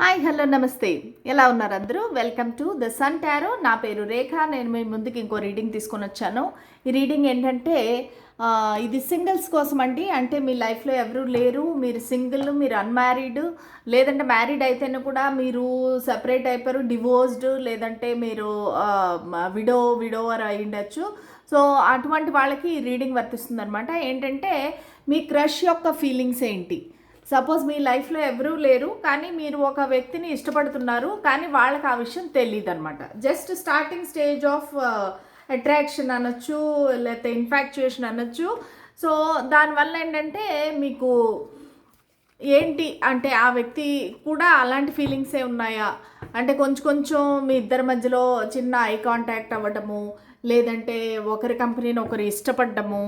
Hi hello నమస్తే. ఎలా ఉన్నారు అందరూ? Welcome to the Sun Tarot. నా పేరు రేఖ. నేను మీ ముందుకి ఇంకో రీడింగ్ తీసుకొని వచ్చాను. ఈ రీడింగ్ ఏంటంటే ఇది సింగిల్స్ కోసం అండి అంటే మీ లైఫ్లో ఎవరు లేరు. మీరు సింగిల్ మీరు అన్మ్యారీడ్ లేదంటే మ్యారీడ్ అయితేనే కూడా మీరు సపరేట్ అయిపోయారు డివోర్స్డ్ లేదంటే మీరు విడో విడోవర్ అయి ఉండొచ్చు. సో అటువంటి వాళ్ళకి ఈ రీడింగ్ వర్తిస్తుంది అనమాట ఏంటంటే మీ క్రష్ యొక్క ఫీలింగ్స్ ఏంటి? సపోజ్ మీ లైఫ్లో ఎవరూ లేరు కానీ మీరు ఒక వ్యక్తిని ఇష్టపడుతున్నారు కానీ వాళ్ళకి ఆ విషయం తెలియదు అనమాట just starting stage of attraction అనొచ్చు లేకపోతే ఇన్ఫాక్చుయేషన్ అనొచ్చు. సో దానివల్ల ఏంటంటే మీకు ఏంటి అంటే ఆ వ్యక్తి కూడా అలాంటి ఫీలింగ్సే ఉన్నాయా? అంటే కొంచెం కొంచెం మీ ఇద్దరి మధ్యలో చిన్న ఐ కాంటాక్ట్ అవ్వడము లేదంటే ఒకరి కంపెనీని ఒకరు ఇష్టపడ్డము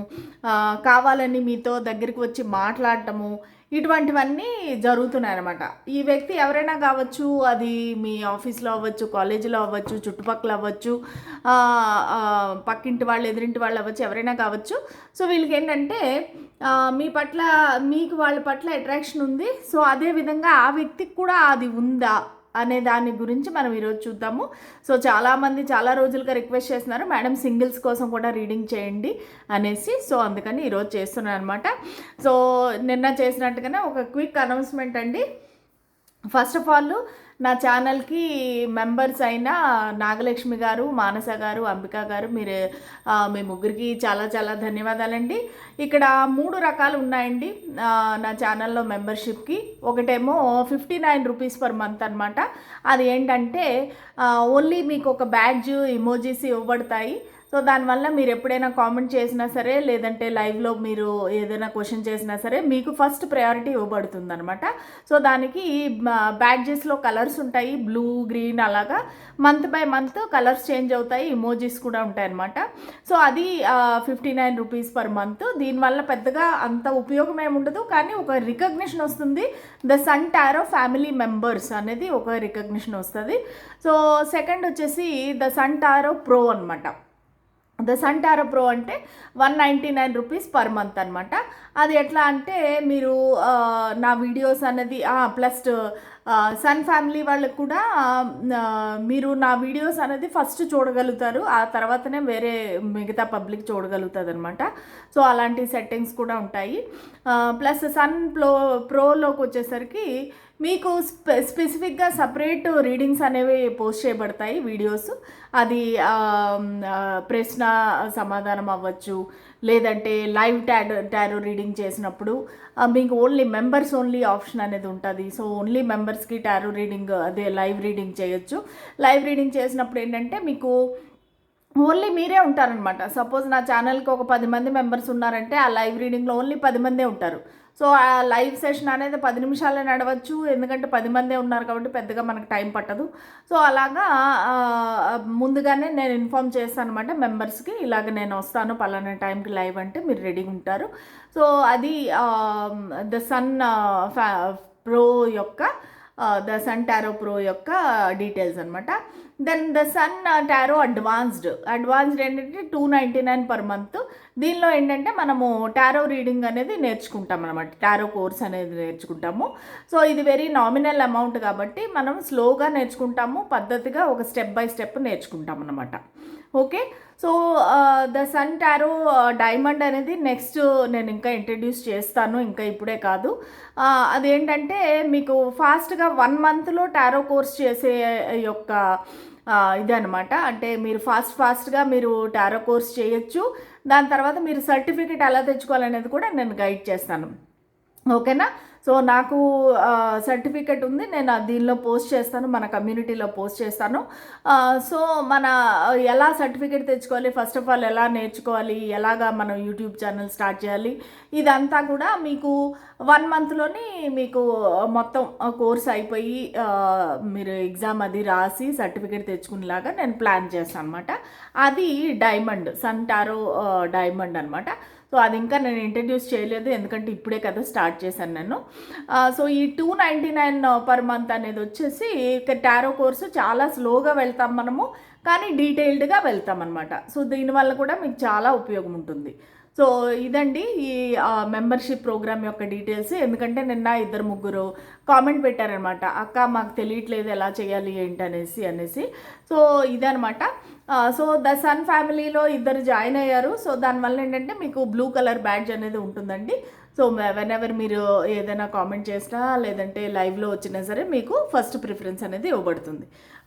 కావాలని మీతో దగ్గరికి వచ్చి మాట్లాడటము ఇటువంటివన్నీ జరుగుతున్నాయి అనమాట ఈ వ్యక్తి ఎవరైనా కావచ్చు అది మీ ఆఫీస్లో అవ్వచ్చు కాలేజీలో అవ్వచ్చు చుట్టుపక్కల అవ్వచ్చు పక్కింటి వాళ్ళు ఎదురింటి వాళ్ళు అవ్వచ్చు ఎవరైనా కావచ్చు. సో వీళ్ళకి ఏంటంటే మీ పట్ల మీకు వాళ్ళ పట్ల అట్రాక్షన్ ఉంది. సో అదే విధంగా ఆ వ్యక్తికి కూడా అది ఉందా? అనే దాని గురించి మనం ఈరోజు చూద్దాము. సో చాలామంది చాలా రోజులుగా రిక్వెస్ట్ చేస్తున్నారు మేడం సింగిల్స్ కోసం కూడా రీడింగ్ చేయండి అనేసి. సో అందుకని ఈరోజు చేస్తున్నాను అనమాట సో నిన్న చేసినట్టుగానే ఒక క్విక్ అనౌన్స్మెంట్ అండి. ఫస్ట్ ఆఫ్ ఆల్ నా ఛానల్కి మెంబర్స్ అయిన నాగలక్ష్మి గారు మానస గారు అంబిక గారు మీరు మీ ముగ్గురికి చాలా చాలా ధన్యవాదాలండి. ఇక్కడ మూడు రకాలు ఉన్నాయండి నా ఛానల్లో మెంబర్షిప్కి. ఒకటేమో fifty nine rupees per month అనమాట అది ఏంటంటే ఓన్లీ మీకు ఒక బ్యాడ్జ్ ఇమోజీస్ ఇవ్వబడతాయి. సో దానివల్ల మీరు ఎప్పుడైనా కామెంట్ చేసినా సరే లేదంటే లైవ్లో మీరు ఏదైనా క్వశ్చన్ చేసినా సరే మీకు ఫస్ట్ ప్రయారిటీ ఇవ్వబడుతుంది అనమాట సో దానికి బ్యాడ్జెస్లో కలర్స్ ఉంటాయి బ్లూ గ్రీన్ అలాగా. Month by month colours change అవుతాయి ఇమోజీస్ కూడా ఉంటాయి అనమాట సో అది fifty nine rupees per month దీనివల్ల పెద్దగా అంత ఉపయోగం ఏమి ఉండదు కానీ ఒక రికగ్నిషన్ వస్తుంది. The Sun Tarot family members అనేది ఒక రికగ్నిషన్ వస్తుంది. సో సెకండ్ వచ్చేసి ద సన్ టారో ప్రో అనమాట ద సంటారో ప్రో అంటే one ninety nine rupees per month అనమాట అది ఎట్లా అంటే మీరు నా వీడియోస్ అన్నది ప్లస్ సన్ ఫ్యామిలీ వాళ్ళకు కూడా మీరు నా వీడియోస్ అనేది ఫస్ట్ చూడగలుగుతారు. ఆ తర్వాతనే వేరే మిగతా పబ్లిక్ చూడగలుగుతుంది అనమాట సో అలాంటి సెట్టింగ్స్ కూడా ఉంటాయి. ప్లస్ సన్ ప్రో ప్రోలోకి వచ్చేసరికి మీకు స్పె స్పెసిఫిక్గా సపరేట్ రీడింగ్స్ అనేవి పోస్ట్ చేయబడతాయి వీడియోస్ అది ప్రశ్న సమాధానం అవ్వచ్చు లేదంటే లైవ్ టాడో టారో రీడింగ్ చేసినప్పుడు మీకు ఓన్లీ మెంబర్స్ ఓన్లీ ఆప్షన్ అనేది ఉంటుంది. సో ఓన్లీ మెంబర్స్కి టారో రీడింగ్ అదే లైవ్ రీడింగ్ చేయొచ్చు. లైవ్ రీడింగ్ చేసినప్పుడు ఏంటంటే మీకు ఓన్లీ మీరే ఉంటారనమాట సపోజ్ నా ఛానల్కి ఒక పది మంది మెంబర్స్ ఉన్నారంటే ఆ లైవ్ రీడింగ్లో ఓన్లీ పది మందే ఉంటారు. సో ఆ లైవ్ సెషన్ అనేది పది నిమిషాలే నడవచ్చు. ఎందుకంటే పది మందే ఉన్నారు కాబట్టి పెద్దగా మనకు టైం పట్టదు. సో అలాగా ముందుగానే నేను ఇన్ఫామ్ చేస్తాను అనమాట మెంబర్స్కి. ఇలాగ నేను వస్తాను పలానా టైంకి లైవ్ అంటే మీరు రెడీగా ఉంటారు. సో అది ద సన్ ప్రో యొక్క ద సన్ టారో ప్రో యొక్క డీటెయిల్స్ అనమాట then the Sun Tarot advanced advanced ఏంటంటే two ninety nine per month దీనిలో ఏంటంటే మనము టారో రీడింగ్ అనేది నేర్చుకుంటాం అనమాట టారో కోర్స్ అనేది నేర్చుకుంటాము. సో ఇది వెరీ నామినల్ అమౌంట్ కాబట్టి మనం స్లోగా నేర్చుకుంటాము. పద్ధతిగా ఒక స్టెప్ బై స్టెప్ నేర్చుకుంటాం అనమాట okay? So the Sun Tarot diamond అనేది నెక్స్ట్ నేను ఇంకా ఇంట్రడ్యూస్ చేస్తాను ఇంకా ఇప్పుడే కాదు. అదేంటంటే మీకు ఫాస్ట్గా వన్ మంత్లో టారో కోర్స్ చేసే యొక్క ఇది ఇదనమాట అంటే మీరు ఫాస్ట్ ఫాస్ట్గా మీరు టారో కోర్స్ చేయొచ్చు. దాని తర్వాత మీరు సర్టిఫికేట్ ఎలా తెచ్చుకోవాలనేది కూడా నేను గైడ్ చేస్తాను. ఓకేనా? సో నాకు సర్టిఫికెట్ ఉంది. నేను దీనిలో పోస్ట్ చేస్తాను. మన కమ్యూనిటీలో పోస్ట్ చేస్తాను. సో మన ఎలా సర్టిఫికెట్ తెచ్చుకోవాలి? ఫస్ట్ ఆఫ్ ఆల్ ఎలా నేర్చుకోవాలి? ఎలాగా మనం యూట్యూబ్ ఛానల్ స్టార్ట్ చేయాలి? ఇదంతా కూడా మీకు వన్ మంత్లోని మీకు మొత్తం కోర్స్ అయిపోయి మీరు ఎగ్జామ్ అది రాసి సర్టిఫికేట్ తెచ్చుకునేలాగా నేను ప్లాన్ చేస్తాను అనమాట అది డైమండ్ సంటారో డైమండ్ అనమాట సో అది ఇంకా నేను ఇంట్రడ్యూస్ చేయలేదు ఎందుకంటే ఇప్పుడే కదా స్టార్ట్ చేశాను నేను. సో ఈ two ninety nine per month అనేది వచ్చేసి టారో కోర్సు చాలా స్లోగా వెళ్తాం మనము కానీ డీటెయిల్డ్గా వెళ్తాం అనమాట సో దీనివల్ల కూడా మీకు చాలా ఉపయోగం ఉంటుంది. సో ఇదండి ఈ మెంబర్షిప్ ప్రోగ్రామ్ యొక్క డీటెయిల్స్ ఎందుకంటే నిన్న ఇద్దరు ముగ్గురు కామెంట్ పెట్టారనమాట. అక్క మాకు తెలియట్లేదు ఎలా చేయాలి ఏంటి అనేసి. అనేసి సో ఇదనమాట. సో ద సన్ ఫ్యామిలీలో ఇద్దరు జాయిన్ అయ్యారు. సో దానివల్ల ఏంటంటే మీకు బ్లూ కలర్ బ్యాడ్జ్ అనేది ఉంటుందండి. సో వెన్ ఎవర్ మీరు ఏదైనా కామెంట్ చేసినా లేదంటే లైవ్లో వచ్చినా సరే మీకు ఫస్ట్ ప్రిఫరెన్స్ అనేది ఇవ్వబడుతుంది.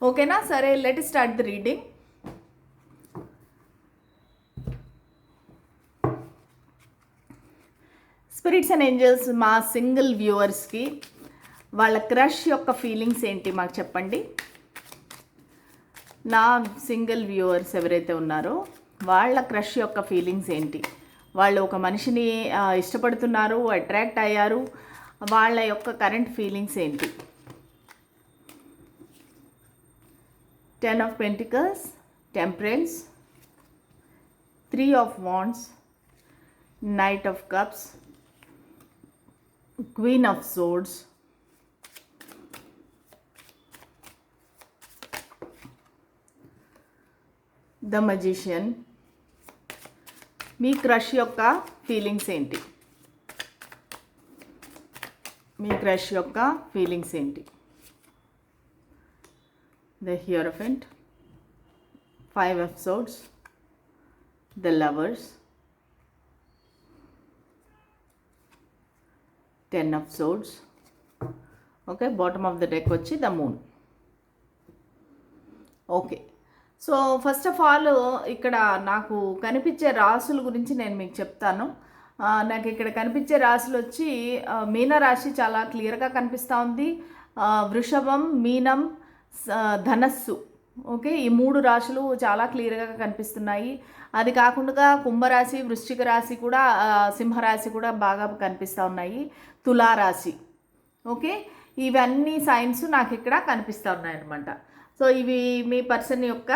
ఓకేనా? సరే let start the reading spirits and angels మా సింగిల్ వ్యూవర్స్కి వాళ్ళ క్రష్ యొక్క ఫీలింగ్స్ ఏంటి మాకు చెప్పండి. నా సింగిల్ వ్యూవర్స్ ఎవరైతే ఉన్నారో వాళ్ళ క్రష్ యొక్క ఫీలింగ్స్ ఏంటి? వాళ్ళు ఒక మనిషిని ఇష్టపడుతున్నారు అట్రాక్ట్ అయ్యారు వాళ్ళ యొక్క కరెంట్ ఫీలింగ్స్ ఏంటి? Ten of pentacles temperance three of wands knight of cups queen of swords the magician me crush యొక్క ఫీలింగ్స్ ఏంటి మీ క్రష్ యొక్క ఫీలింగ్స్ ఏంటి the hierophant five episodes the lovers ten of swords okay bottom of the deck వచ్చి the moon okay so first of all ఇక్కడ నాకు కనిపించే రాసుల గురించి నేను మీకు చెప్తాను. నాకు ఇక్కడ కనిపించే రాశులు వచ్చి మీనరాశి మీన రాశి చాలా క్లియర్గా కనిపిస్తూ ఉంది. వృషభం మీనం స- ధనస్సు. ఓకే ఈ మూడు రాశులు చాలా క్లియర్గా కనిపిస్తున్నాయి. అది కాకుండా కుంభరాశి వృశ్చిక రాశి కూడా సింహరాశి కూడా బాగా కనిపిస్తూ ఉన్నాయి. తులారాశి ఓకే? ఇవన్నీ సైన్స్ నాకు ఇక్కడ కనిపిస్తూ ఉన్నాయి అనమాట సో ఇవి మీ పర్సన్ యొక్క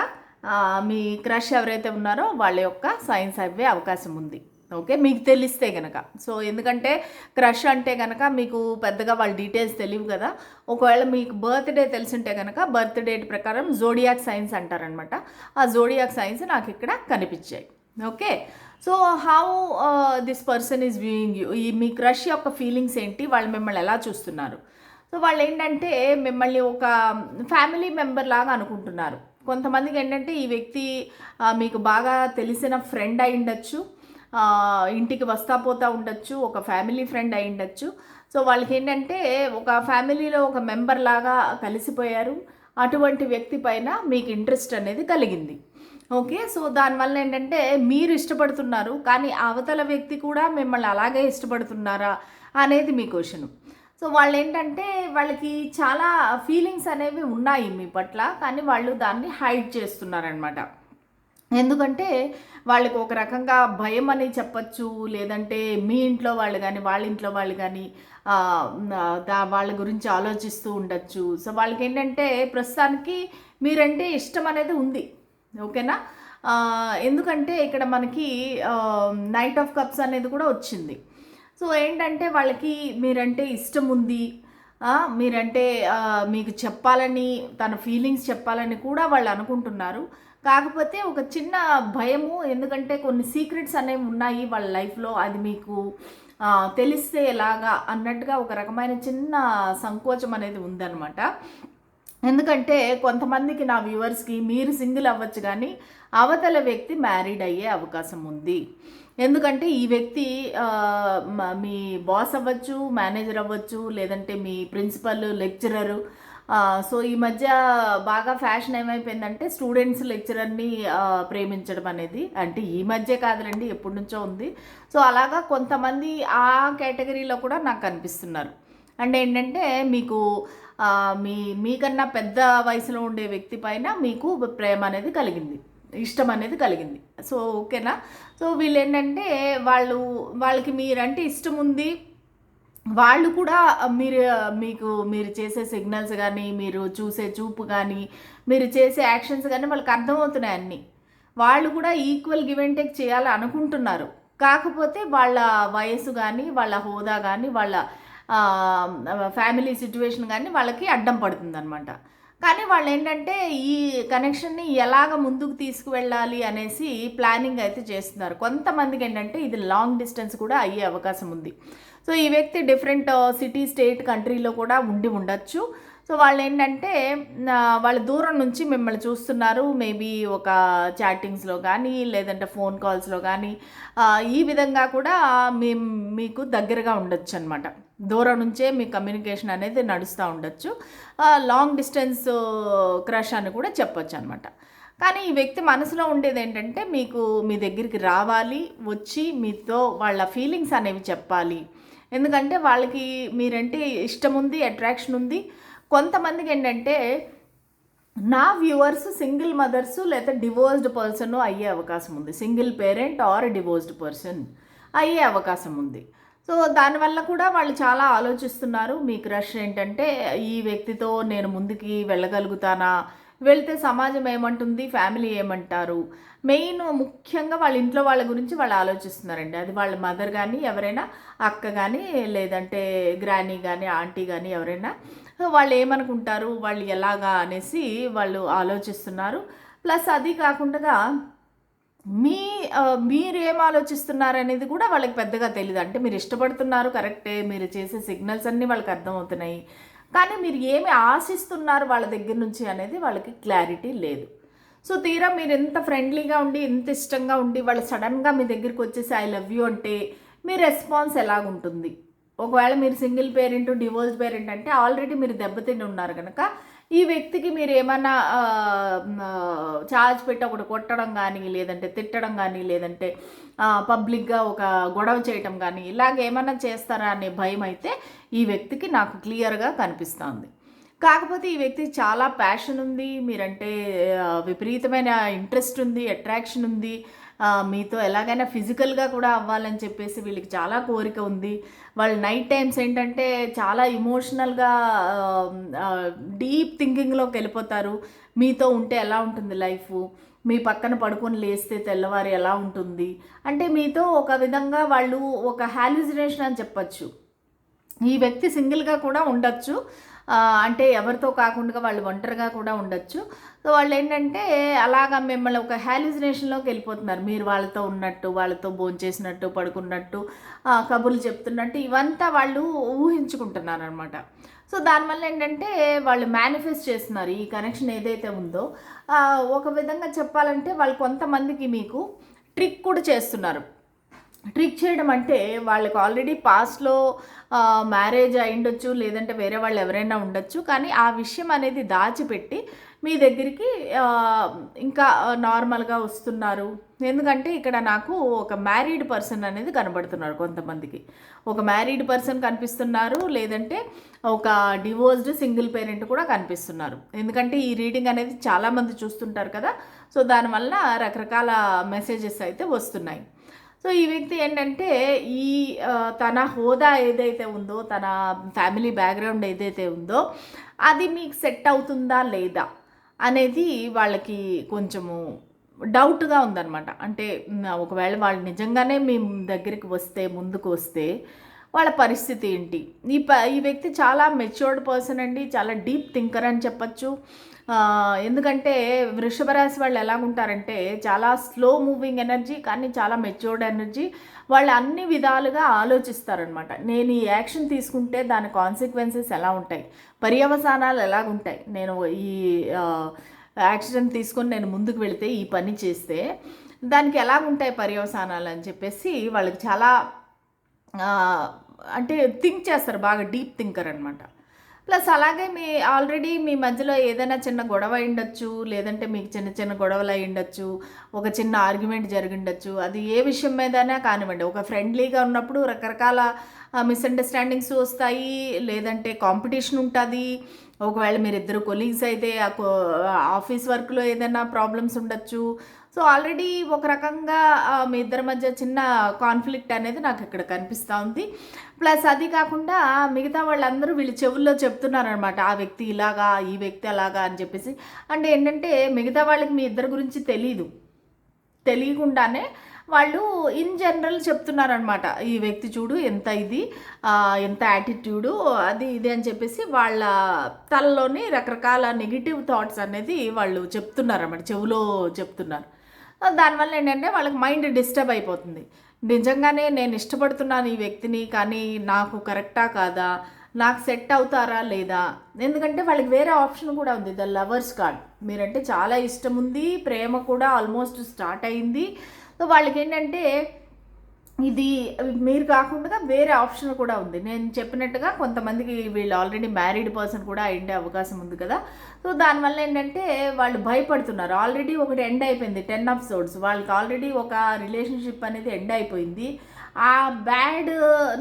మీ క్రష్ ఎవరైతే ఉన్నారో వాళ్ళ యొక్క సైన్స్ అవ్వే అవకాశం ఉంది. ఓకే మీకు తెలిస్తే కనుక సో ఎందుకంటే క్రష్ అంటే కనుక మీకు పెద్దగా వాళ్ళ డీటెయిల్స్ తెలియవు కదా. ఒకవేళ మీకు బర్త్డే తెలిసింటే కనుక బర్త్ డేట్ ప్రకారం జోడియాక్ సైన్స్ అంటారనమాట. ఆ జోడియాక్ సైన్స్ నాకు ఇక్కడ కనిపించాయి. Okay so how this person is viewing you? ఈ మీ క్రష్ యొక్క ఫీలింగ్స్ ఏంటి? వాళ్ళు మిమ్మల్ని ఎలా చూస్తున్నారు? సో వాళ్ళు ఏంటంటే మిమ్మల్ని ఒక ఫ్యామిలీ మెంబర్ లాగా అనుకుంటున్నారు. కొంతమందికి ఏంటంటే ఈ వ్యక్తి మీకు బాగా తెలిసిన ఫ్రెండ్ అయి ఉండొచ్చు. ఇంటికి వస్తా పోతా ఉండొచ్చు ఒక ఫ్యామిలీ ఫ్రెండ్ అయి ఉండొచ్చు. సో వాళ్ళకి ఏంటంటే ఒక ఫ్యామిలీలో ఒక మెంబర్ లాగా కలిసిపోయారు. అటువంటి వ్యక్తి పైన మీకు ఇంట్రెస్ట్ అనేది కలిగింది. ఓకే? సో దానివల్ల ఏంటంటే మీరు ఇష్టపడుతున్నారు కానీ అవతల వ్యక్తి కూడా మిమ్మల్ని అలాగే ఇష్టపడుతున్నారా అనేది మీ క్వశ్చన్. సో వాళ్ళు ఏంటంటే వాళ్ళకి చాలా ఫీలింగ్స్ అనేవి ఉన్నాయి మీ పట్ల కానీ వాళ్ళు దాన్ని హైడ్ చేస్తున్నారనమాట ఎందుకంటే వాళ్ళకి ఒక రకంగా భయం అని చెప్పచ్చు లేదంటే మీ ఇంట్లో వాళ్ళు కానీ వాళ్ళ ఇంట్లో వాళ్ళు కానీ దా వాళ్ళ గురించి ఆలోచిస్తూ ఉండొచ్చు. సో వాళ్ళకి ఏంటంటే ప్రస్తుతానికి మీరంటే ఇష్టం అనేది ఉంది. ఓకేనా? ఎందుకంటే ఇక్కడ మనకి నైట్ ఆఫ్ కప్స్ అనేది కూడా వచ్చింది. సో ఏంటంటే వాళ్ళకి మీరంటే ఇష్టం ఉంది. మీరంటే మీకు చెప్పాలని తన ఫీలింగ్స్ చెప్పాలని కూడా వాళ్ళు అనుకుంటున్నారు. కాకపోతే ఒక చిన్న భయము ఎందుకంటే కొన్ని సీక్రెట్స్ అనేవి ఉన్నాయి వాళ్ళ లైఫ్లో. అది మీకు తెలిస్తే ఎలాగా అన్నట్టుగా ఒక రకమైన చిన్న సంకోచం అనేది ఉందన్నమాట. ఎందుకంటే కొంతమందికి నా వ్యూవర్స్కి మీరు సింగిల్ అవ్వచ్చు కానీ అవతల వ్యక్తి మ్యారీడ్ అయ్యే అవకాశం ఉంది. ఎందుకంటే ఈ వ్యక్తి మీ బాస్ అవ్వచ్చు మేనేజర్ అవ్వచ్చు లేదంటే మీ ప్రిన్సిపల్ లెక్చరరు సో ఈ మధ్య బాగా ఫ్యాషన్ ఏమైపోయిందంటే స్టూడెంట్స్ లెక్చరర్ని ప్రేమించడం అనేది. అంటే ఈ మధ్య కాదులండి ఎప్పటి నుంచో ఉంది. సో అలాగా కొంతమంది ఆ కేటగిరీలో కూడా నాకు కనిపిస్తున్నారు అంటే ఏంటంటే మీకు మీ మీకన్నా పెద్ద వయసులో ఉండే వ్యక్తి పైన మీకు ప్రేమ అనేది కలిగింది. ఇష్టం అనేది కలిగింది. సో ఓకేనా? సో వీళ్ళు ఏంటంటే వాళ్ళు వాళ్ళకి మీరంటే ఇష్టం ఉంది వాళ్ళు కూడా మీరు మీకు మీరు చేసే సిగ్నల్స్ కానీ మీరు చూసే చూపు కానీ మీరు చేసే యాక్షన్స్ కానీ వాళ్ళకి అర్థమవుతున్నాయి అన్నీ. వాళ్ళు కూడా ఈక్వల్ గివ్ అండ్ టేక్ చేయాలని అనుకుంటున్నారు కాకపోతే వాళ్ళ వయసు కానీ వాళ్ళ హోదా కానీ వాళ్ళ ఫ్యామిలీ సిచ్యువేషన్ కానీ వాళ్ళకి అడ్డం పడుతుంది అనమాట కానీ వాళ్ళు ఏంటంటే ఈ కనెక్షన్ని ఎలాగ ముందుకు తీసుకువెళ్ళాలి అనేసి ప్లానింగ్ అయితే చేస్తున్నారు. కొంతమందికి ఏంటంటే ఇది లాంగ్ డిస్టెన్స్ కూడా అయ్యే అవకాశం ఉంది. సో ఈ వ్యక్తి డిఫరెంట్ సిటీ స్టేట్ కంట్రీలో కూడా ఉండి ఉండొచ్చు. సో వాళ్ళు ఏంటంటే వాళ్ళు వాళ్ళ దూరం నుంచి మిమ్మల్ని చూస్తున్నారు. మేబీ ఒక చాటింగ్స్లో కానీ లేదంటే ఫోన్ కాల్స్లో కానీ ఈ విధంగా కూడా మీ మీకు దగ్గరగా ఉండొచ్చు అనమాట దూరం నుంచే మీ కమ్యూనికేషన్ అనేది నడుస్తూ ఉండొచ్చు. లాంగ్ డిస్టెన్స్ క్రష్ అని కూడా చెప్పొచ్చు అనమాట కానీ ఈ వ్యక్తి మనసులో ఉండేది ఏంటంటే మీకు మీ దగ్గరికి రావాలి వచ్చి మీతో వాళ్ళ ఫీలింగ్స్ అనేవి చెప్పాలి. ఎందుకంటే వాళ్ళకి మీరంటే ఇష్టం ఉంది అట్రాక్షన్ ఉంది కొంతమందికి ఏంటంటే నా వ్యూవర్స్ సింగిల్ మదర్స్ లేదా డివోర్స్డ్ పర్సన్ అయ్యే అవకాశం ఉంది. Single parent or divorced person అయ్యే అవకాశం ఉంది. సో దానివల్ల కూడా వాళ్ళు చాలా ఆలోచిస్తున్నారు. మీ క్రష్ ఏంటంటే ఈ వ్యక్తితో నేను ముందుకి వెళ్ళగలుగుతానా? వెళ్తే సమాజం ఏమంటుంది? ఫ్యామిలీ ఏమంటారు? మెయిన్ ముఖ్యంగా వాళ్ళ ఇంట్లో వాళ్ళ గురించి వాళ్ళు ఆలోచిస్తున్నారండి. అది వాళ్ళ మదర్ కానీ ఎవరైనా అక్క కానీ లేదంటే గ్రానీ కానీ ఆంటీ కానీ ఎవరైనా వాళ్ళు ఏమనుకుంటారు వాళ్ళు ఎలాగా అనేసి వాళ్ళు ఆలోచిస్తున్నారు. ప్లస్ అది కాకుండా మీ మీరేం మీరు ఏం ఆలోచిస్తున్నారు అనేది కూడా వాళ్ళకి పెద్దగా తెలియదు అంటే మీరు ఇష్టపడుతున్నారు కరెక్టే మీరు చేసే సిగ్నల్స్ అన్నీ వాళ్ళకి అర్థమవుతున్నాయి. కానీ మీరు ఏమి ఆశిస్తున్నారు వాళ్ళ దగ్గర నుంచి అనేది వాళ్ళకి క్లారిటీ లేదు. సో తీరా మీరు ఎంత ఫ్రెండ్లీగా ఉండి ఎంత ఇష్టంగా ఉండి వాళ్ళు సడన్గా మీ దగ్గరికి వచ్చేసి ఐ లవ్ యూ అంటే మీ రెస్పాన్స్ ఎలాగుంటుంది? ఒకవేళ మీరు సింగిల్ పేరెంట్ డివోర్స్ పేరెంట్ అంటే ఆల్రెడీ మీరు దెబ్బతిని ఉన్నారు కనుక ఈ వ్యక్తికి మీరు ఏమైనా ఛార్జ్ పెట్టి ఒకటి కొట్టడం కానీ లేదంటే తిట్టడం కానీ లేదంటే పబ్లిక్గా ఒక గొడవ చేయటం కానీ ఇలాగ ఏమైనా చేస్తారా అనే భయం అయితే ఈ వ్యక్తికి నాకు క్లియర్గా కనిపిస్తుంది. కాకపోతే ఈ వ్యక్తి చాలా ప్యాషన్ ఉంది. మీరంటే విపరీతమైన ఇంట్రెస్ట్ ఉంది అట్రాక్షన్ ఉంది. మీతో ఎలాగైనా ఫిజికల్గా కూడా అవ్వాలని చెప్పేసి వీళ్ళకి చాలా కోరిక ఉంది. వాళ్ళు నైట్ టైమ్స్ ఏంటంటే చాలా ఇమోషనల్గా డీప్ థింకింగ్లోకి వెళ్ళిపోతారు. మీతో ఉంటే ఎలా ఉంటుంది లైఫ్ మీ పక్కన పడుకొని లేస్తే తెల్లవారు ఎలా ఉంటుంది? అంటే మీతో ఒక విధంగా వాళ్ళు ఒక హాల్యూజినేషన్ అని చెప్పచ్చు. ఈ వ్యక్తి సింగిల్గా కూడా ఉండొచ్చు. అంటే ఎవరితో కాకుండా వాళ్ళు ఒంటరిగా కూడా ఉండొచ్చు. సో వాళ్ళు ఏంటంటే అలాగా మిమ్మల్ని ఒక హాల్యూజినేషన్లోకి వెళ్ళిపోతున్నారు. మీరు వాళ్ళతో ఉన్నట్టు వాళ్ళతో భోంచేసినట్టు పడుకున్నట్టు కబుర్లు చెప్తున్నట్టు ఇవంతా వాళ్ళు ఊహించుకుంటున్నారు అనమాట సో దానివల్ల ఏంటంటే వాళ్ళు మేనిఫెస్ట్ చేస్తున్నారు ఈ కనెక్షన్ ఏదైతే ఉందో. ఒక విధంగా చెప్పాలంటే వాళ్ళు కొంతమందికి మీకు ట్రిక్ కూడా చేస్తున్నారు. ట్రిక్ చేయడం అంటే వాళ్ళకి ఆల్రెడీ పాస్ట్లో మ్యారేజ్ అయిండొచ్చు లేదంటే వేరే వాళ్ళు ఎవరైనా ఉండొచ్చు. కానీ ఆ విషయం అనేది దాచిపెట్టి మీ దగ్గరికి ఇంకా నార్మల్గా వస్తున్నారు. ఎందుకంటే ఇక్కడ నాకు ఒక మ్యారీడ్ పర్సన్ అనేది కనబడుతున్నారు కొంతమందికి. ఒక మ్యారీడ్ పర్సన్ కనిపిస్తున్నారు లేదంటే ఒక డివోర్స్డ్ సింగిల్ పేరెంట్ కూడా కనిపిస్తున్నారు. ఎందుకంటే ఈ రీడింగ్ అనేది చాలామంది చూస్తుంటారు కదా. సో దానివల్ల రకరకాల మెసేజెస్ అయితే వస్తున్నాయి. సో ఈ వ్యక్తి ఏంటంటే ఈ తన హోదా ఏదైతే ఉందో తన ఫ్యామిలీ బ్యాక్గ్రౌండ్ ఏదైతే ఉందో అది మీకు సెట్ అవుతుందా లేదా అనేది వాళ్ళకి కొంచెము డౌట్గా ఉందన్నమాట. అంటే ఒకవేళ వాళ్ళు నిజంగానే మీ దగ్గరికి వస్తే ముందుకు వస్తే వాళ్ళ పరిస్థితి ఏంటి? ఈ ప ఈ వ్యక్తి చాలా మెచ్యూర్డ్ పర్సన్ అండి చాలా డీప్ థింకర్ అని చెప్పచ్చు. ఎందుకంటే వృషభ రాశి వాళ్ళు ఎలా ఉంటారంటే చాలా స్లో మూవింగ్ ఎనర్జీ కానీ చాలా మెచ్యూర్డ్ ఎనర్జీ వాళ్ళు అన్ని విధాలుగా ఆలోచిస్తారనమాట నేను ఈ యాక్షన్ తీసుకుంటే దాని కాన్సిక్వెన్సెస్ ఎలా ఉంటాయి? పర్యవసానాలు ఎలాగుంటాయి? నేను ఈ యాక్సిడెంట్ తీసుకొని నేను ముందుకు వెళితే ఈ పని చేస్తే దానికి ఎలాగుంటాయి పర్యవసానాలు అని చెప్పేసి వాళ్ళకి చాలా అంటే థింక్ చేస్తారు. బాగా డీప్ థింకర్ అనమాట ప్లస్ అలాగే మీ ఆల్రెడీ మీ మధ్యలో ఏదైనా చిన్న గొడవ అయిండొచ్చు లేదంటే మీకు చిన్న చిన్న గొడవలు అయిండొచ్చు ఒక చిన్న ఆర్గ్యుమెంట్ జరిగిండొచ్చు అది ఏ విషయం మీదైనా కానివ్వండి. ఒక ఫ్రెండ్లీగా ఉన్నప్పుడు రకరకాల మిస్అండర్స్టాండింగ్స్ వస్తాయి లేదంటే కాంపిటీషన్ ఉంటుంది. ఒకవేళ మీరు ఇద్దరు కొలీగ్స్ అయితే ఆ కో- ఆఫీస్ వర్క్లో ఏదైనా ప్రాబ్లమ్స్ ఉండొచ్చు. సో ఆల్రెడీ ఒక రకంగా మీ ఇద్దరి మధ్య చిన్న కాన్ఫ్లిక్ట్ అనేది నాకు ఇక్కడ కనిపిస్తూ ఉంది. ప్లస్ అది కాకుండా మిగతా వాళ్ళందరూ వీళ్ళు చెవుల్లో చెప్తున్నారనమాట ఆ వ్యక్తి ఇలాగా ఈ వ్యక్తి అలాగా అని చెప్పేసి. అంటే ఏంటంటే మిగతా వాళ్ళకి మీ ఇద్దరి గురించి తెలీదు. తెలియకుండానే వాళ్ళు ఇన్ జనరల్ చెప్తున్నారనమాట ఈ వ్యక్తి చూడు ఎంత ఇది ఎంత యాటిట్యూడు అది ఇది అని చెప్పేసి వాళ్ళ తలలోని రకరకాల నెగిటివ్ థాట్స్ అనేది వాళ్ళు చెప్తున్నారన్నమాట చెవులో చెప్తున్నారు. దానివల్ల ఏంటంటే వాళ్ళకి మైండ్ డిస్టర్బ్ అయిపోతుంది. నిజంగానే నేను ఇష్టపడుతున్నాను ఈ వ్యక్తిని కానీ నాకు కరెక్టా కాదా? నాకు సెట్ అవుతారా లేదా? ఎందుకంటే వాళ్ళకి వేరే ఆప్షన్ కూడా ఉంది ద లవర్స్ కార్డ్ మీరంటే చాలా ఇష్టం ఉంది ప్రేమ కూడా ఆల్మోస్ట్ స్టార్ట్ అయింది. సో వాళ్ళకి ఏంటంటే ఇది మీరు కాకుండా వేరే ఆప్షన్ కూడా ఉంది. నేను చెప్పినట్టుగా కొంతమందికి వీళ్ళు ఆల్రెడీ మ్యారీడ్ పర్సన్ కూడా ఎండే అవకాశం ఉంది కదా. సో దానివల్ల ఏంటంటే వాళ్ళు భయపడుతున్నారు. ఆల్రెడీ ఒకటి ఎండ్ అయిపోయింది. టెన్ ఆఫ్ వాళ్ళకి ఆల్రెడీ ఒక రిలేషన్షిప్ అనేది ఎండ్ అయిపోయింది. ఆ బ్యాడ్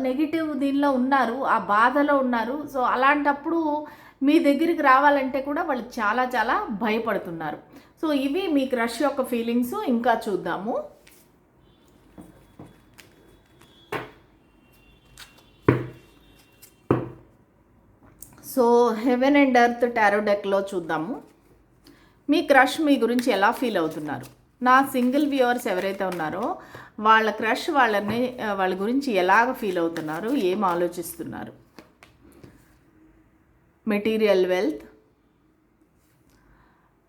నెగిటివ్ దీనిలో ఉన్నారు. ఆ బాధలో ఉన్నారు. సో అలాంటప్పుడు మీ దగ్గరికి రావాలంటే కూడా వాళ్ళు చాలా చాలా భయపడుతున్నారు. సో ఇవి మీ క్రష్ యొక్క ఫీలింగ్స్ ఇంకా చూద్దాము. So heaven and earth tarot డెక్లో చూద్దాము. మీ క్రష్ మీ గురించి ఎలా ఫీల్ అవుతున్నారు? నా సింగిల్ వ్యూవర్స్ ఎవరైతే ఉన్నారో వాళ్ళ క్రష్ వాళ్ళని వాళ్ళ గురించి ఎలాగ ఫీల్ అవుతున్నారు? ఏం ఆలోచిస్తున్నారు? Material wealth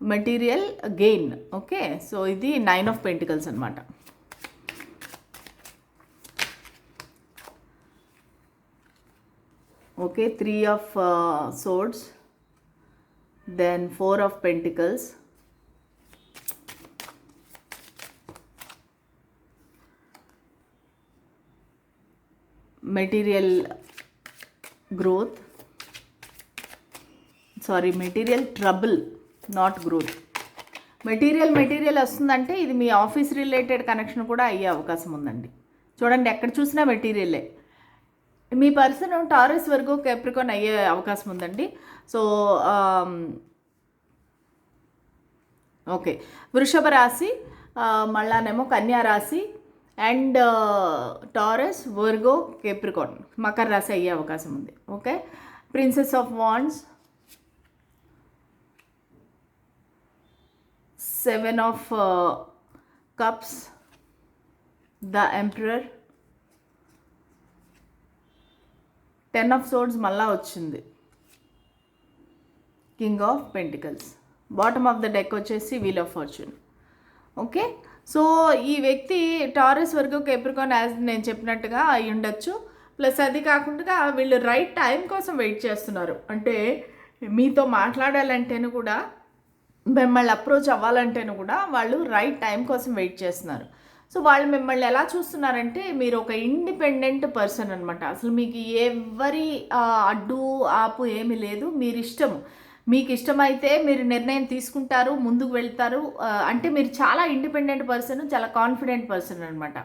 material gain okay? So ఇది నైన్ ఆఫ్ పెంటికల్స్ అనమాట okay three of swords then four of pentacles material growth sorry material trouble not growth material material వస్తుందంటే ఇది మీ ఆఫీస్ రిలేటెడ్ కనెక్షన్ కూడా అయ్యే అవకాశం ఉందండి. చూడండి ఎక్కడ చూసినా మెటీరియలే మీ పర్సన్ టారస్ వరకు కెప్రికాన్ అయ్యే అవకాశం ఉందండి. So okay. వృషభ రాశి మళ్ళానేమో కన్యా రాశి and taurus Virgo Capricorn Makar రాశి అయ్యే అవకాశం ఉంది. Okay. Princess of wands seven of cups the emperor ten of swords మళ్ళా వచ్చింది. King of pentacles. Bottom of the deck వచ్చేసి wheel of fortune. Okay? So ఈ వ్యక్తి టారస్ వరకు కేప్రికాన్ యాజ్ నేను చెప్పినట్టుగా అయి ఉండొచ్చు. ప్లస్ అది కాకుండా వీళ్ళు రైట్ టైం కోసం వెయిట్ చేస్తున్నారు. అంటే మీతో మాట్లాడాలంటేను కూడా మిమ్మల్ని అప్రోచ్ అవ్వాలంటేను కూడా వాళ్ళు రైట్ టైం కోసం వెయిట్ చేస్తున్నారు. సో వాళ్ళు మిమ్మల్ని ఎలా చూస్తున్నారంటే మీరు ఒక ఇండిపెండెంట్ పర్సన్ అనమాట అసలు మీకు ఎవరి అడ్డు ఆపు ఏమీ లేదు. మీరు ఇష్టం. మీకు ఇష్టమైతే మీరు నిర్ణయం తీసుకుంటారు ముందుకు వెళ్తారు. అంటే మీరు చాలా ఇండిపెండెంట్ పర్సన్ చాలా కాన్ఫిడెంట్ పర్సన్ అనమాట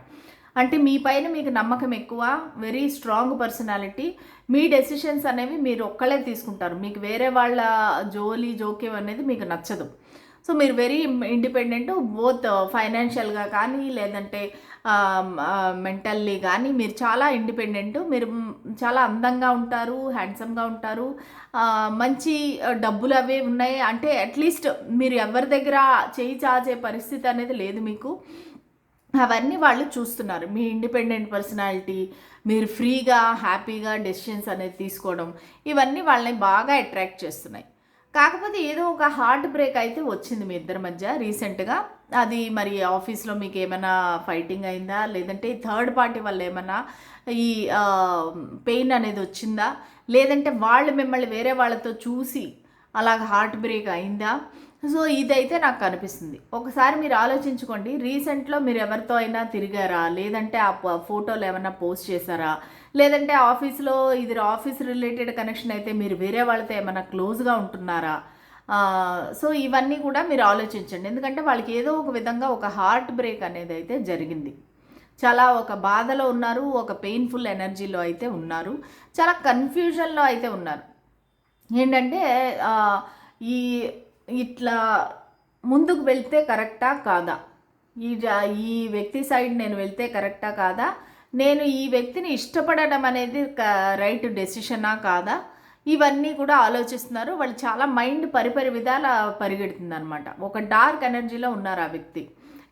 అంటే మీ పైన మీకు నమ్మకం ఎక్కువ వెరీ స్ట్రాంగ్ పర్సనాలిటీ. మీ డెసిషన్స్ అనేవి మీరు ఒక్కళ్ళే తీసుకుంటారు. మీకు వేరే వాళ్ళ జోలి జోక్యం అనేది మీకు నచ్చదు. సో మీరు వెరీ ఇండిపెండెంట్ బోత్ ఫైనాన్షియల్గా కానీ లేదంటే మెంటల్లీ కానీ మీరు చాలా ఇండిపెండెంట్. మీరు చాలా అందంగా ఉంటారు హ్యాండ్సమ్గా ఉంటారు. మంచి డబ్బులు అవే ఉన్నాయి. అంటే అట్లీస్ట్ మీరు ఎవరి దగ్గర చేయి చాచే పరిస్థితి అనేది లేదు మీకు. అవన్నీ వాళ్ళు చూస్తున్నారు. మీ ఇండిపెండెంట్ పర్సనాలిటీ మీరు ఫ్రీగా హ్యాపీగా డెసిషన్స్ అనేది తీసుకోవడం. ఇవన్నీ వాళ్ళని బాగా అట్రాక్ట్ చేస్తున్నాయి. కాకపోతే ఏదో ఒక హార్ట్ బ్రేక్ అయితే వచ్చింది మీ ఇద్దరి మధ్య రీసెంట్గా అది మరి ఆఫీస్లో మీకు ఏమైనా ఫైటింగ్ అయిందా? లేదంటే థర్డ్ పార్టీ వల్ల ఏమైనా ఈ పెయిన్ అనేది వచ్చిందా? లేదంటే వాళ్ళు మిమ్మల్ని వేరే వాళ్ళతో చూసి అలాగ హార్ట్ బ్రేక్ అయిందా? సో ఇదైతే నాకు అనిపిస్తుంది. ఒకసారి మీరు ఆలోచించుకోండి రీసెంట్లో మీరు ఎవరితో అయినా తిరిగారా? లేదంటే ఆ ఫోటోలు ఏమైనా పోస్ట్ చేశారా? లేదంటే ఆఫీస్లో ఇది ఆఫీస్ రిలేటెడ్ కనెక్షన్ అయితే మీరు వేరే వాళ్ళతో ఏమైనా క్లోజ్గా ఉంటున్నారా? సో ఇవన్నీ కూడా మీరు ఆలోచించండి. ఎందుకంటే వాళ్ళకి ఏదో ఒక విధంగా ఒక హార్ట్ బ్రేక్ అనేది అయితే జరిగింది. చాలా ఒక బాధలో ఉన్నారు ఒక పెయిన్ఫుల్ ఎనర్జీలో అయితే ఉన్నారు చాలా కన్ఫ్యూజన్లో అయితే ఉన్నారు. ఏంటంటే ఈ ఇట్లా ముందుకు వెళ్తే కరెక్టా కాదా? ఈ ఈ వ్యక్తి సైడ్ నేను వెళ్తే కరెక్టా కాదా? నేను ఈ వ్యక్తిని ఇష్టపడడం అనేది రైట్ డెసిషనా కాదా? ఇవన్నీ కూడా ఆలోచిస్తున్నారు. వాళ్ళు చాలా మైండ్ పరిపరి విధాల పరిగెడుతుందనమాట ఒక డార్క్ ఎనర్జీలో ఉన్నారు ఆ వ్యక్తి.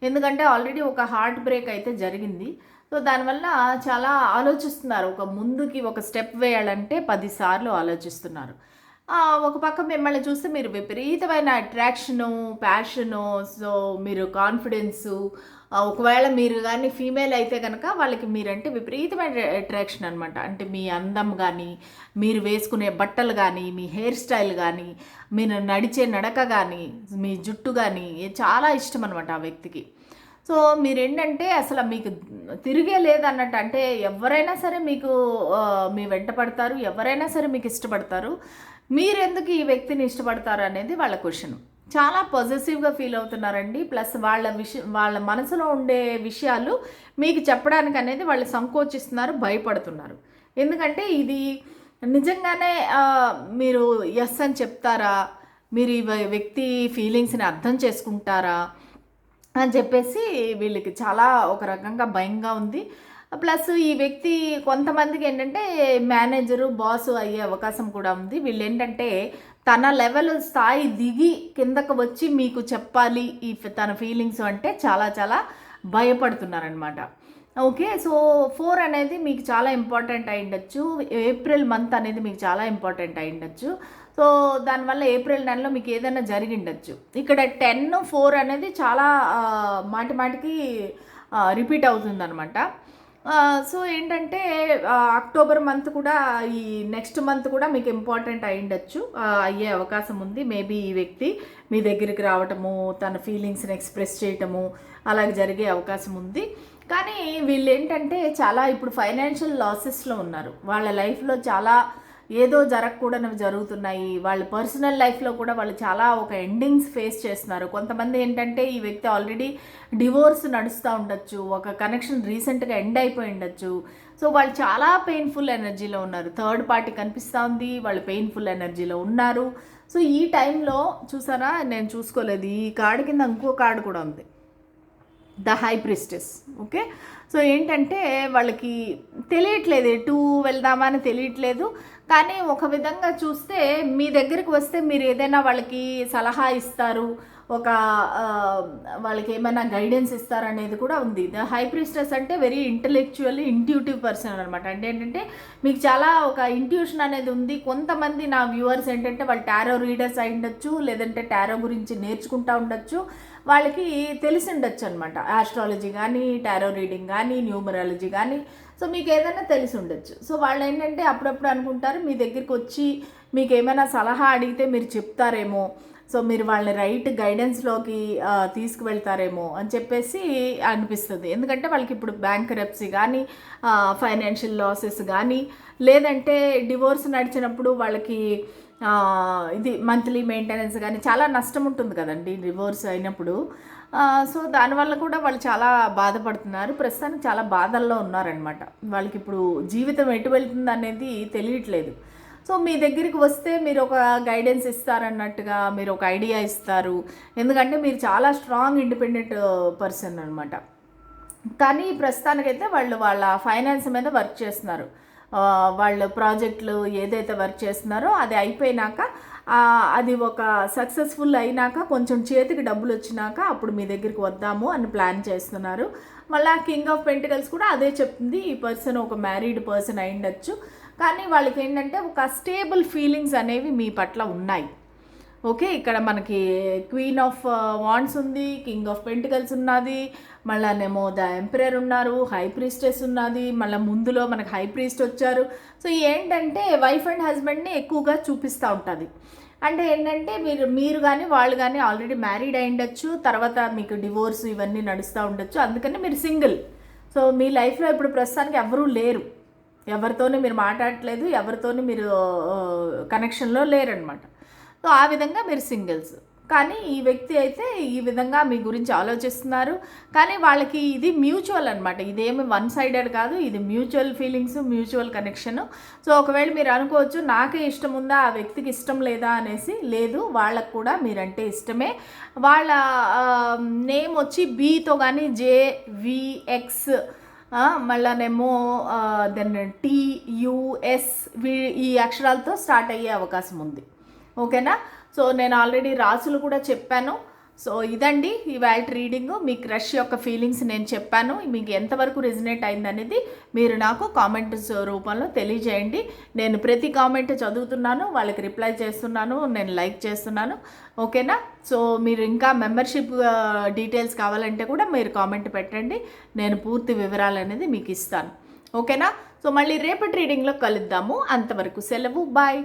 ఎందుకంటే ఆల్రెడీ ఒక హార్ట్ బ్రేక్ అయితే జరిగింది. సో దానివల్ల చాలా ఆలోచిస్తున్నారు. ఒక ముందుకి ఒక స్టెప్ వేయాలంటే పదిసార్లు ఆలోచిస్తున్నారు. ఒక పక్క మిమ్మల్ని చూస్తే మీరు విపరీతమైన అట్రాక్షను ప్యాషను సో మీరు కాన్ఫిడెన్సు ఒకవేళ మీరు కానీ ఫీమేల్ అయితే కనుక వాళ్ళకి మీరంటే విపరీతమైన అట్రాక్షన్ అనమాట అంటే మీ అందం కానీ మీరు వేసుకునే బట్టలు కానీ మీ హెయిర్ స్టైల్ కానీ మీరు నడిచే నడక కానీ మీ జుట్టు కానీ చాలా ఇష్టం అనమాట ఆ వ్యక్తికి. సో మీరేంటంటే అసలు మీకు తిరిగే లేదన్నట్టు అంటే ఎవరైనా సరే మీకు మీ వెంట పడతారు ఎవరైనా సరే మీకు ఇష్టపడతారు. మీరెందుకు ఈ వ్యక్తిని ఇష్టపడతారు అనేది వాళ్ళ క్వశ్చన్ చాలా పాజిటివ్గా ఫీల్ అవుతున్నారండి. ప్లస్ వాళ్ళ విష వాళ్ళ మనసులో ఉండే విషయాలు మీకు చెప్పడానికి అనేది వాళ్ళు సంకోచిస్తున్నారు భయపడుతున్నారు. ఎందుకంటే ఇది నిజంగానే మీరు ఎస్ అని చెప్తారా? మీరు ఈ వ్యక్తి ఫీలింగ్స్ని అర్థం చేసుకుంటారా? అని చెప్పేసి వీళ్ళకి చాలా ఒక రకంగా భయంగా ఉంది. ప్లస్ ఈ వ్యక్తి కొంతమందికి ఏంటంటే మేనేజరు బాసు అయ్యే అవకాశం కూడా ఉంది. వీళ్ళు ఏంటంటే తన లెవెల్ స్థాయి దిగి కిందకు వచ్చి మీకు చెప్పాలి ఈ తన ఫీలింగ్స్ అంటే చాలా చాలా భయపడుతున్నారనమాట ఓకే సో ఫోర్ అనేది మీకు చాలా ఇంపార్టెంట్ అయి ఉండొచ్చు. ఏప్రిల్ మంత్ అనేది మీకు చాలా ఇంపార్టెంట్ అయి ఉండొచ్చు. సో దానివల్ల ఏప్రిల్ నెలలో మీకు ఏదైనా జరిగి ఉండొచ్చు. ఇక్కడ టెన్ ఫోర్ అనేది చాలా మాటి మాటికి రిపీట్ అవుతుందనమాట సో ఏంటంటే అక్టోబర్ మంత్ కూడా ఈ నెక్స్ట్ మంత్ కూడా మీకు ఇంపార్టెంట్ అయి ఉండొచ్చు. అయ్యే అవకాశం ఉంది. మేబీ ఈ వ్యక్తి మీ దగ్గరికి రావటము తన ఫీలింగ్స్ని ఎక్స్ప్రెస్ చేయటము అలాగే జరిగే అవకాశం ఉంది. కానీ వీళ్ళు ఏంటంటే చాలా ఇప్పుడు ఫైనాన్షియల్ లాసెస్లో ఉన్నారు. వాళ్ళ లైఫ్లో చాలా ఏదో జరగకూడనివి జరుగుతున్నాయి. వాళ్ళ పర్సనల్ లైఫ్లో కూడా వాళ్ళు చాలా ఒక ఎండింగ్స్ ఫేస్ చేస్తున్నారు. కొంతమంది ఏంటంటే ఈ వ్యక్తి ఆల్రెడీ డివోర్స్ నడుస్తూ ఉండొచ్చు. ఒక కనెక్షన్ రీసెంట్గా ఎండ్ అయిపోయి ఉండొచ్చు. సో వాళ్ళు చాలా పెయిన్ఫుల్ ఎనర్జీలో ఉన్నారు. థర్డ్ పార్టీ కనిపిస్తూ ఉంది. వాళ్ళు పెయిన్ఫుల్ ఎనర్జీలో ఉన్నారు. సో ఈ టైంలో చూసారా? నేను చూసుకోలేదు. ఈ కార్డు కింద ఇంకో కార్డు కూడా ఉంది. The high priestess okay? So ఏంటంటే వాళ్ళకి తెలియట్లేదు ఎటు వెళ్దామా అని తెలియట్లేదు. కానీ ఒక విధంగా చూస్తే మీ దగ్గరికి వస్తే మీరు ఏదైనా వాళ్ళకి సలహా ఇస్తారు ఒక వాళ్ళకి ఏమైనా గైడెన్స్ ఇస్తారనేది కూడా ఉంది. ద హై ప్రిస్టెస్ అంటే వెరీ ఇంటలెక్చువల్లీ ఇంట్యూటివ్ పర్సన్ అనమాట అంటే ఏంటంటే మీకు చాలా ఒక ఇంట్యూషన్ అనేది ఉంది. కొంతమంది నా వ్యూవర్స్ ఏంటంటే వాళ్ళు టారో రీడర్స్ అయి ఉండొచ్చు లేదంటే టారో గురించి నేర్చుకుంటా ఉండొచ్చు. వాళ్ళకి తెలిసి ఉండొచ్చు అనమాట ఆస్ట్రాలజీ కానీ టారో రీడింగ్ కానీ న్యూమరాలజీ కానీ సో మీకు ఏదైనా తెలిసి ఉండొచ్చు సో వాళ్ళు ఏంటంటే అప్పుడప్పుడు అనుకుంటారు మీ దగ్గరికి వచ్చి మీకు ఏమైనా సలహా అడిగితే మీరు చెప్తారేమో. సో మీరు వాళ్ళని రైట్ గైడెన్స్లోకి తీసుకువెళ్తారేమో అని చెప్పేసి అనిపిస్తుంది. ఎందుకంటే వాళ్ళకి ఇప్పుడు బ్యాంక్ రెప్సీ కానీ ఫైనాన్షియల్ లాసెస్ కానీ లేదంటే డివోర్స్ నడిచినప్పుడు వాళ్ళకి ఇది మంత్లీ మెయింటెనెన్స్ కానీ చాలా నష్టం ఉంటుంది కదండి డివోర్స్ అయినప్పుడు. సో దానివల్ల కూడా వాళ్ళు చాలా బాధపడుతున్నారు. ప్రస్తుతానికి చాలా బాధల్లో ఉన్నారనమాట వాళ్ళకి ఇప్పుడు జీవితం ఎటు వెళ్తుంది అనేది తెలియట్లేదు. సో మీ దగ్గరికి వస్తే మీరు ఒక గైడెన్స్ ఇస్తారన్నట్టుగా మీరు ఒక ఐడియా ఇస్తారు. ఎందుకంటే మీరు చాలా స్ట్రాంగ్ ఇండిపెండెంట్ పర్సన్ అనమాట కానీ ప్రస్తుతానికైతే వాళ్ళు వాళ్ళ ఫైనాన్స్ మీద వర్క్ చేస్తున్నారు. వాళ్ళు ప్రాజెక్టులు ఏదైతే వర్క్ చేస్తున్నారో అది అయిపోయినాక అది ఒక సక్సెస్ఫుల్ అయినాక కొంచెం చేతికి డబ్బులు వచ్చినాక అప్పుడు మీ దగ్గరికి వద్దాము అని ప్లాన్ చేస్తున్నారు. మళ్ళీ కింగ్ ఆఫ్ పెంటికల్స్ కూడా అదే చెప్తుంది ఈ పర్సన్ ఒక మ్యారీడ్ పర్సన్ అయి ఉండొచ్చు. కానీ వాళ్ళకి ఏంటంటే ఒక స్టేబుల్ ఫీలింగ్స్ అనేవి మీ పట్ల ఉన్నాయి. ఓకే ఇక్కడ మనకి క్వీన్ ఆఫ్ వాండ్స్ ఉంది కింగ్ ఆఫ్ పెంటికల్స్ ఉన్నది మళ్ళానేమో ద ఎంపరర్ ఉన్నారు హై ప్రీస్టెస్ ఉన్నది మళ్ళీ ముందులో మనకి హై ప్రీస్ట్ వచ్చారు. సో ఏంటంటే వైఫ్ అండ్ హస్బెండ్ని ఎక్కువగా చూపిస్తూ ఉంటుంది. అంటే ఏంటంటే మీరు మీరు కానీ వాళ్ళు కానీ ఆల్రెడీ మ్యారీడ్ అయి ఉండొచ్చు తర్వాత మీకు డివోర్స్ ఇవన్నీ నడుస్తూ ఉండొచ్చు అందుకని మీరు సింగిల్ సో మీ లైఫ్లో ఇప్పుడు ప్రస్తుతానికి ఎవరూ లేరు. ఎవరితోనే మీరు మాట్లాడట్లేదు ఎవరితోనూ మీరు uh, కనెక్షన్లో లేరనమాట సో ఆ విధంగా మీరు సింగిల్స్. కానీ ఈ వ్యక్తి అయితే ఈ విధంగా మీ గురించి ఆలోచిస్తున్నారు. కానీ వాళ్ళకి ఇది మ్యూచువల్ అనమాట ఇదేమి వన్ సైడెడ్ కాదు. ఇది mutual feelings mutual connection. So ఒకవేళ మీరు అనుకోవచ్చు నాకే ఇష్టం ఉందా ఆ వ్యక్తికి ఇష్టం లేదా అనేసి లేదు వాళ్ళకు కూడా మీరంటే ఇష్టమే. వాళ్ళ నేమ్ వచ్చి బీతో కానీ జే విఎక్స్ మళ్ళానేమో దెన్ టీయుఎస్ ఈ అక్షరాలతో స్టార్ట్ అయ్యే అవకాశం ఉంది. ఓకేనా? సో నేను ఆల్రెడీ రాసులు కూడా చెప్పాను. సో ఇదండి ఇవాళ రీడింగ్. మీ క్రష్ యొక్క ఫీలింగ్స్ నేను చెప్పాను. మీకు ఎంతవరకు రిజనేట్ అయిందనేది మీరు నాకు కామెంట్స్ రూపంలో తెలియజేయండి. నేను ప్రతి కామెంట్ చదువుతున్నాను వాళ్ళకి రిప్లై చేస్తున్నాను నేను లైక్ చేస్తున్నాను. ఓకేనా? సో మీరు ఇంకా మెంబర్షిప్ డీటెయిల్స్ కావాలంటే కూడా మీరు కామెంట్ పెట్టండి. నేను పూర్తి వివరాలు అనేది మీకు ఇస్తాను. ఓకేనా? సో మళ్ళీ రేపటి రీడింగ్లో కలుద్దాము. అంతవరకు సెలవు. బాయ్.